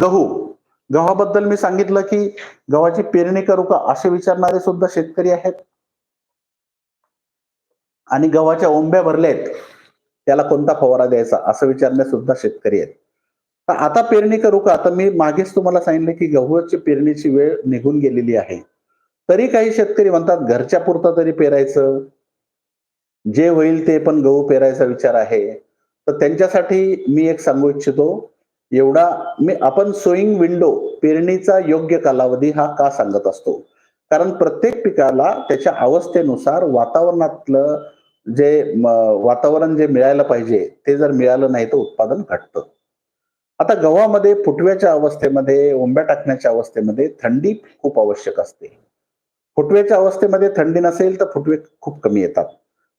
गहू. गव्हाबद्दल मी सांगितलं की गव्हाची पेरणी करू का असे विचारणारे सुद्धा शेतकरी आहेत. आणि गव्हाच्या ओंब्या भरल्या आहेत त्याला कोणता फवारा द्यायचा असं विचारणे सुद्धा शेतकरी आहेत. तर आता पेरणी करू का? आता मी मागेच तुम्हाला सांगितलं की गव्हाची पेरणीची वेळ निघून गेलेली आहे. तरी काही शेतकरी म्हणतात घरच्या पुरता तरी पेरायचं. जे होईल ते पण गहू पेरायचा विचार आहे. तर त्यांच्यासाठी मी एक सांगू इच्छितो एवढा मी आपण सोईंग विंडो पेरणीचा योग्य कालावधी हा का सांगत असतो? कारण प्रत्येक पिकाला त्याच्या अवस्थेनुसार वातावरणातलं जे वातावरण जे मिळायला पाहिजे ते जर मिळालं नाही तर उत्पादन घटतं. आता गव्हामध्ये फुटव्याच्या अवस्थेमध्ये ओंब्या टाकण्याच्या अवस्थेमध्ये थंडी खूप आवश्यक असते. फुटव्याच्या अवस्थेमध्ये थंडी नसेल तर फुटवे खूप कमी येतात.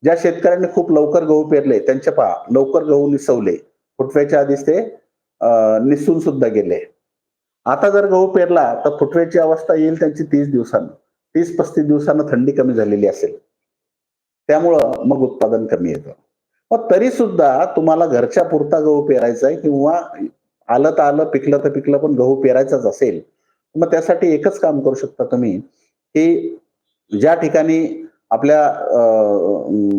ज्या शेतकऱ्यांनी खूप लवकर गहू पेरले त्यांच्या पहा लवकर गहू निसवले फुटव्याच्या आधीच ते निसून सुद्धा गेले. आता जर गहू पेरला तर फुटव्याची अवस्था येईल त्यांची तीस दिवसानं. तीस पस्तीस दिवसानं थंडी कमी झालेली असेल. त्यामुळं मग उत्पादन कमी येतं. मग तरी सुद्धा तुम्हाला घरच्या पुरता गहू पेरायचा आहे किंवा आलं तर आलं पिकलं तर पिकलं पण गहू पेरायचाच असेल मग त्यासाठी एकच काम करू शकता तुम्ही की ज्या ठिकाणी आपल्या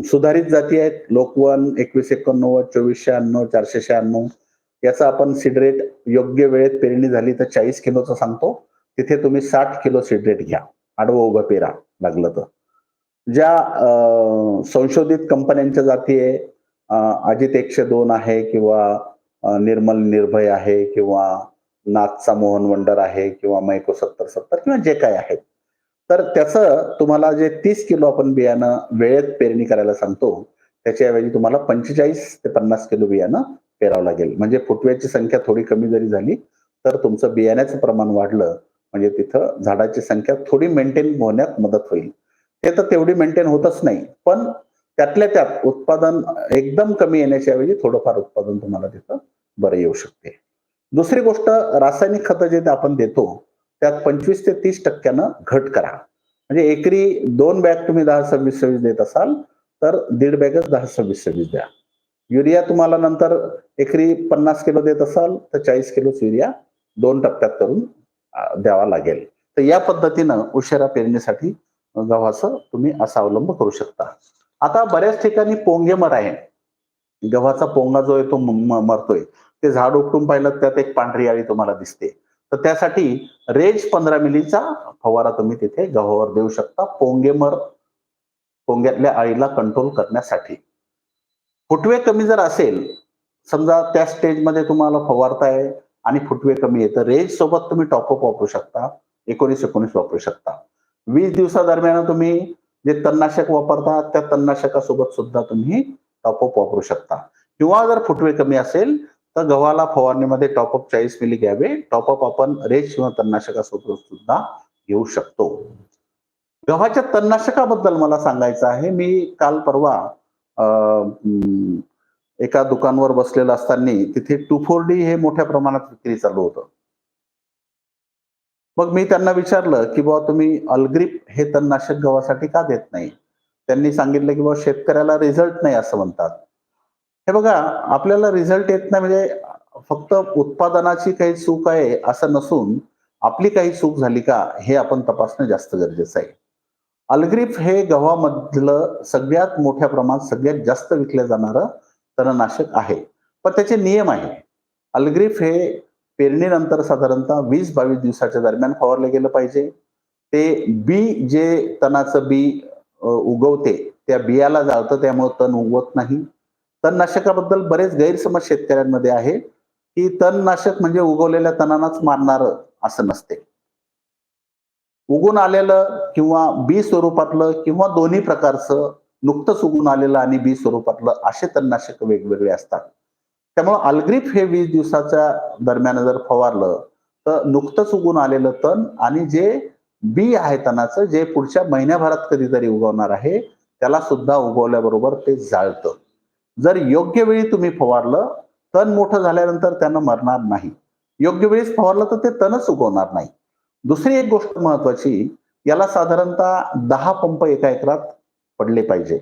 सुधारित जाती आहेत लोकवन एकवीस एकोणनव्वद चोवीस शहाण्णव चारशे शहाण्णव याचा आपण सिडरेट योग्य वेळेत पेरणी झाली तर चाळीस किलोचं सांगतो. तिथे तुम्ही साठ किलो सिडरेट घ्या. आडवं उभं पेरा लागलं तर. ज्या संशोधित कंपन्यांच्या जाती आहे अजित एकशे दोन आहे किंवा निर्मल निर्भय आहे किंवा नाथचा मोहन वंडर आहे किंवा मैको सत्तर सत्तर किंवा जे काय आहे तर त्याचं तुम्हाला जे तीस किलो आपण बियाणं वेळेत पेरणी करायला सांगतो त्याच्याऐवजी तुम्हाला पंचेचाळीस ते पन्नास किलो बियाणं पेरावं लागेल. म्हणजे फुटव्याची संख्या थोडी कमी जरी झाली तर तुमचं बियाण्याचं प्रमाण वाढलं म्हणजे तिथं झाडाची संख्या थोडी मेंटेन होण्यात मदत होईल. ते तर तेवढी मेंटेन होतच नाही पण त्यातल्या त्यात उत्पादन एकदम कमी येण्याच्या ऐवजी थोडंफार उत्पादन तुम्हाला तिथं बरं येऊ शकते. दुसरी गोष्ट रासायनिक खतं जे आपण देतो त्यात पंचवीस ते तीस टक्क्यानं घट करा. म्हणजे एकरी दोन बॅग तुम्ही दहा सव्वीस सव्वीस देत असाल तर दीड बॅगच दहा सव्वीस सव्वीस द्या. युरिया तुम्हाला नंतर एकरी पन्नास किलो देत असाल तर चाळीस किलोच युरिया दोन टप्प्यात करून द्यावा लागेल. तर या पद्धतीनं उशिरा पेरणीसाठी गव्हाचं तुम्ही असा अवलंब करू शकता. आता बऱ्याच ठिकाणी पोंगेमर आहे. गव्हाचा पोंगा जो आहे तो मरतोय. ते झाड उपटून पाहिलं त्यात एक पांढरी आळी तुम्हाला दिसते. तर त्यासाठी रेज पंधरा मिलीचा फवारा तुम्ही तिथे गव्हावर देऊ शकता. पोंगेमर पोंग्यातल्या आळीला कंट्रोल करण्यासाठी. फुटवे कमी जर असेल समजा त्या स्टेजमध्ये तुम्हाला फवारताय आणि फुटवे कमी आहे तर रेज सोबत तुम्ही टॉपअप वापरू शकता एकोणीस एकोणीस वापरू शकता. वीस दिवसादरम्यान तुम्ही जे तणनाशक वापरता त्या तणनाशकासोबत सुद्धा तुम्ही टॉपअप वापरू शकता. किंवा जर फुटवे कमी असेल तर गव्हाला फवारणीमध्ये टॉपअप चाळीस मिली घ्यावे. टॉपअप आपण रेज किंवा तणनाशकासोबत सुद्धा घेऊ शकतो. गव्हाच्या तणनाशकाबद्दल मला सांगायचं आहे मी काल परवा एका दुकानवर बसलेलं असताना तिथे टू फोर डी हे मोठ्या प्रमाणात विक्री चालू होतं. मग मी त्यांना विचारलं की बाबा तुम्ही अल्ग्रिप हे तणनाशक गव्हासाठी का देत नाही? त्यांनी सांगितलं की बाबा शेतकऱ्याला रिझल्ट नाही असं म्हणतात. हे बघा आपल्याला रिझल्ट येत नाही म्हणजे फक्त उत्पादनाची काही चूक आहे असं नसून आपली काही चूक झाली का हे आपण तपासणं जास्त गरजेचं आहे. अलग्रीफ हे गव्हामधलं सगळ्यात मोठ्या प्रमाणात सगळ्यात जास्त विकलं जाणारं तणनाशक आहे. पण त्याचे नियम आहे अलग्रीफ हे पेरणीनंतर साधारणतः वीस बावीस दिवसाच्या दरम्यान फवारलं गेलं पाहिजे. ते बी जे तणाचं बी उगवते त्या बियाला जाळतं त्यामुळे तण उगवत नाही. तणनाशकाबद्दल बरेच गैरसमज शेतकऱ्यांमध्ये आहे की तणनाशक म्हणजे उगवलेल्या तणांनाच मारणार असं नसते. उगून आलेलं किंवा बी स्वरूपातलं किंवा दोन्ही प्रकारचं नुकतंच उगून आलेलं आणि बी स्वरूपातलं असे तणनाशक वेगवेगळे असतात. त्यामुळं अल्ग्रिप हे वीस दिवसाच्या दरम्यान जर फवारलं तर नुकतंच उगून आलेलं तण आणि जे बी आहे तणाचं जे पुढच्या महिन्याभरात कधीतरी उगवणार आहे त्याला सुद्धा उगवल्याबरोबर ते जाळतं. जर योग्य वेळी तुम्ही फवारलं तण मोठं झाल्यानंतर त्यानं मरणार नाही. योग्य वेळीच फवारलं तर ते तणच उगवणार नाही. दुसरी एक गोष्ट महत्वाची याला साधारणतः दहा पंप एका एकरात पडले पाहिजे.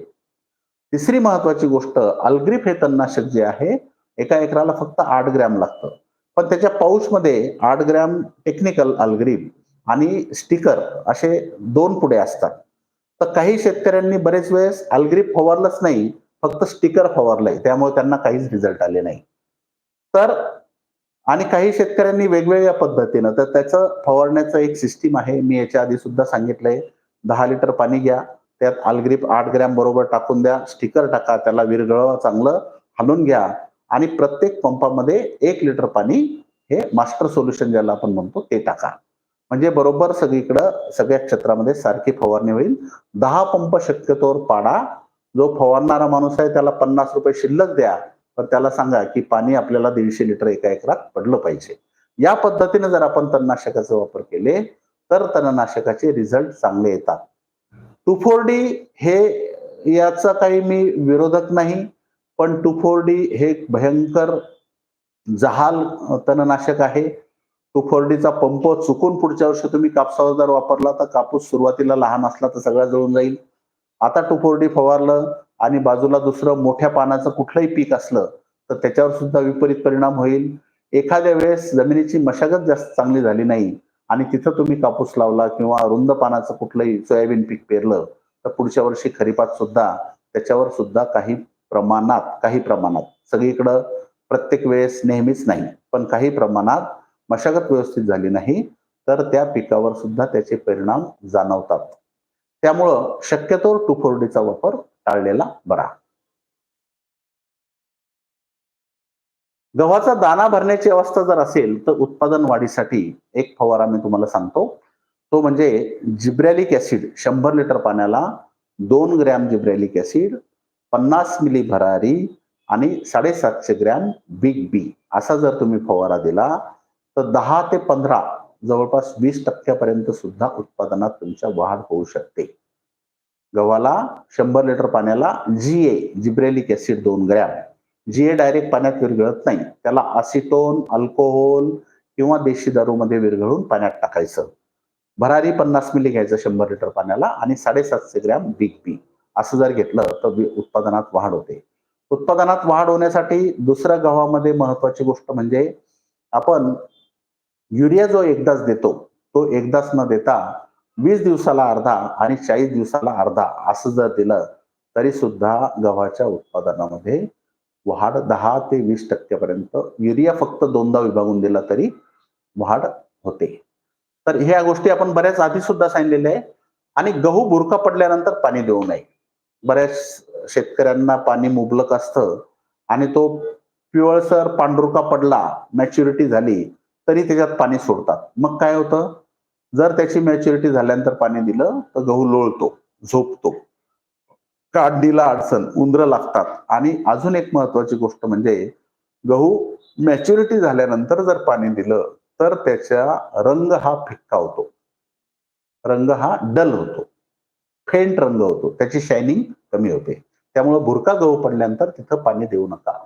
तिसरी महत्वाची गोष्ट अल्ग्रीफ हे तणनाशक जे आहे एका एकराला फक्त आठ ग्रॅम लागतं. पण त्याच्या पाऊचमध्ये आठ ग्रॅम टेक्निकल अल्ग्रीफ आणि स्टिकर असे दोन पुढे असतात. तर काही शेतकऱ्यांनी बरेच वेळेस अल्ग्रीफ फवारलंच नाही फक्त स्टिकर फवारलंय. त्यामुळे त्यांना काहीच रिझल्ट आले नाही. तर आणि काही शेतकऱ्यांनी वेगवेगळ्या पद्धतीनं तर त्याचं फवारण्याचं एक सिस्टीम आहे. मी याच्या आधी सुद्धा सांगितलंय. दहा लिटर पाणी घ्या. त्यात आलग्रीप आठ ग्रॅम बरोबर टाकून द्या. स्टिकर टाका. त्याला विरघळवा चांगलं. हलून घ्या. आणि प्रत्येक पंपामध्ये एक लिटर पाणी हे मास्टर सोल्युशन ज्याला आपण म्हणतो ते टाका. म्हणजे बरोबर सगळीकडं सगळ्या क्षेत्रामध्ये सारखी फवारणी होईल. दहा पंप शक्यतोवर पाडा. जो फवारणारा माणूस आहे त्याला पन्नास रुपये शिल्लक द्या. तर त्याला सांगा की पाणी आपल्याला दीडशे लिटर एका एकरात पडलं पाहिजे. या पद्धतीने जर आपण तणनाशकाचा वापर केले तर तणनाशकाचे रिझल्ट चांगले येतात. टू फोर डी हे याचा काही मी विरोधक नाही पण टू फोर डी हे भयंकर जहाल तणनाशक आहे. टू फोर डीचा पंप चुकून पुढच्या वर्षी तुम्ही कापसावर जर वापरला तर कापूस सुरुवातीला लहान असला तर सगळा जळून जाईल. आता टू फोर डी फवारलं आणि बाजूला दुसरं मोठ्या पानाचं कुठलंही पीक असलं तर त्याच्यावर सुद्धा विपरीत परिणाम होईल. एखाद्या वेळेस जमिनीची मशागत जास्त चांगली झाली नाही आणि तिथं तुम्ही कापूस लावला किंवा रुंद पानाचं कुठलंही सोयाबीन पीक पेरलं तर पुढच्या वर्षी खरीपात सुद्धा त्याच्यावर सुद्धा काही प्रमाणात काही प्रमाणात सगळीकडं प्रत्येक वेळेस नेहमीच नाही पण काही प्रमाणात मशागत व्यवस्थित झाली नाही तर त्या पिकावर सुद्धा त्याचे परिणाम जाणवतात. त्यामुळं शक्यतो टू फोर डीचा वापर टाळलेला बरा. गव्हाचा दाना भरण्याची अवस्था जर असेल तर उत्पादन वाढीसाठी एक फवारा मी तुम्हाला सांगतो. तो म्हणजे जिब्रॅलिक ऍसिड शंभर लिटर पाण्याला दोन ग्रॅम जिब्रॅलिक ऍसिड पन्नास मिली भरारी आणि साडेसातशे ग्रॅम बिग बी असा जर तुम्ही फवारा दिला तर दहा ते पंधरा जवळपास वीस टक्क्यापर्यंत सुद्धा उत्पादनात तुमच्या वाढ होऊ शकते. गव्हाला शंभर लिटर पाण्याला जी ए जिब्रेलिक ऍसिड दोन ग्रॅम. जी ए डायरेक्ट पाण्यात विरघळत नाही. त्याला असिटोन अल्कोहोल किंवा देशी दारूमध्ये विरघळून पाण्यात टाकायचं. भरारी पन्नास मिली घ्यायचं शंभर लिटर पाण्याला आणि साडेसातशे ग्रॅम बिग बी असं जर घेतलं तर उत्पादनात वाढ होते. उत्पादनात वाढ होण्यासाठी दुसऱ्या गव्हामध्ये महत्वाची गोष्ट म्हणजे आपण युरिया जो एकदाच देतो तो एकदाच न देता वीस दिवसाला अर्धा आणि चाळीस दिवसाला अर्धा असं जर दिलं तरी सुद्धा गव्हाच्या उत्पादनामध्ये वाढ दहा ते वीस टक्क्यापर्यंत युरिया फक्त दोनदा विभागून दिला तरी वाढ होते. तर ह्या गोष्टी आपण बऱ्याच आधी सुद्धा सांगितलेल्या आहे आणि गहू बुरका पडल्यानंतर पाणी देऊ नये. बऱ्याच शेतकऱ्यांना पाणी मुबलक असतं आणि तो पिवळसर पांढरुका पडला मॅच्युरिटी झाली तरी त्याच्यात पाणी सोडतात. मग काय होतं? जर त्याची मॅच्युरिटी झाल्यानंतर पाणी दिलं तर गहू लोळतो झोपतो. काढणीला अडचण उंदरं लागतात. आणि अजून एक महत्वाची गोष्ट म्हणजे गहू मॅच्युरिटी झाल्यानंतर जर पाणी दिलं तर त्याचा रंग हा फिक्का होतो. रंग हा डल होतो. फेंट रंग होतो. त्याची शायनिंग कमी होते. त्यामुळे भुरका गहू पडल्यानंतर तिथं पाणी देऊ नका.